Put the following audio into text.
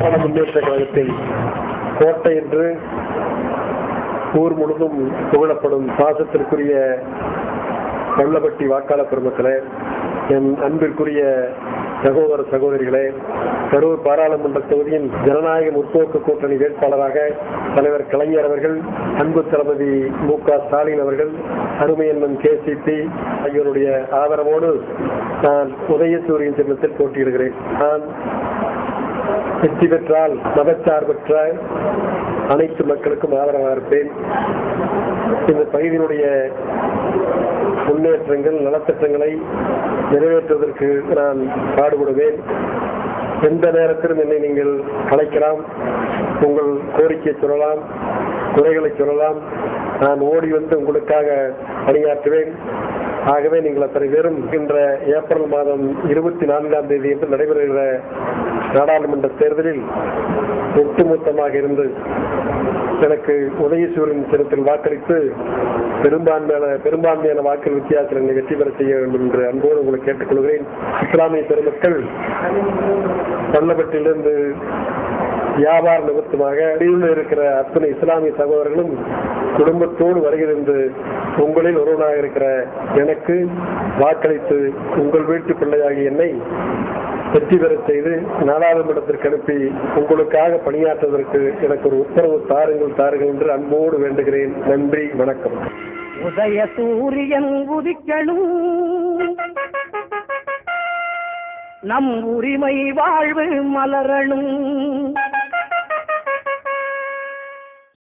பண முன்னேற்ற கழகத்தின் கோட்டை என்று ஊர் முழுதும் புகழப்படும் பாசத்திற்குரிய கொல்லப்பட்டி வாக்காளர் பெருமக்களே என் அன்பிற்குரிய சகோதர சகோதரிகளே கரூர் பாராளுமன்ற தொகுதியின் ஜனநாயக முற்போக்கு கூட்டணி வேட்பாளராக தலைவர் கலைஞர் அவர்கள் அன்பு தளபதி மு க ஸ்டாலின் அவர்கள் அருமையன்மன் கே சி பி ஆகியோருடைய ஆதரவோடு நான் உதயசூரியன் சின்னத்தில் போட்டியிடுகிறேன். நான் வெற்றி பெற்றால் மதச்சார்பற்ற அனைத்து மக்களுக்கும் ஆதரவாக இருப்பேன். இந்த பகுதியினுடைய முன்னேற்றங்கள் நலத்திட்டங்களை நிறைவேற்றுவதற்கு நான் பாடுபடுவேன். எந்த நேரத்திலும் என்னை நீங்கள் அழைக்கலாம். உங்கள் கோரிக்கை சொல்லலாம். குறைகளை சொல்லலாம். நான் ஓடி வந்து உங்களுக்காக பணியாற்றுவேன். ஆகவே நீங்கள் அத்தனை பேரும் இன்ற ஏப்ரல் மாதம் இருபத்தி நான்காம் தேதி என்று நடைபெறுகிற நாடாளுமன்ற தேர்தலில் ஒட்டுமொத்தமாக இருந்து எனக்கு உதயசூரியன் சின்னத்தில் வாக்களித்து பெரும்பான்மையான பெரும்பான்மையான வாக்கு வித்தியாசத்தில் என்னை வெற்றி பெற செய்ய வேண்டும் என்று அன்போடு உங்களை கேட்டுக்கொள்கிறேன். இஸ்லாமிய பெருமக்கள் பள்ளப்பட்டிலிருந்து வியாபார நிமித்தமாக வெளியில் இருக்கிற அத்தனை இஸ்லாமிய சகோதரர்களும் குடும்பத்தோடு வருகிறது உங்களில் ஒருவனாக இருக்கிற எனக்கு வாக்களித்து உங்கள் வீட்டு பிள்ளையாகிய என்னை வெற்றி பெறச் செய்து நாடாளுமன்றத்திற்கு அனுப்பி உங்களுக்காக பணியாற்றுவதற்கு எனக்கு ஒரு உத்தரவு தாருங்கள் தாருங்கள் என்று அன்போடு வேண்டுகிறேன். நன்றி வணக்கம். உதய சூரியன் உதிக்கணும். நம் உரிமை வாழ்வு மலரணும்.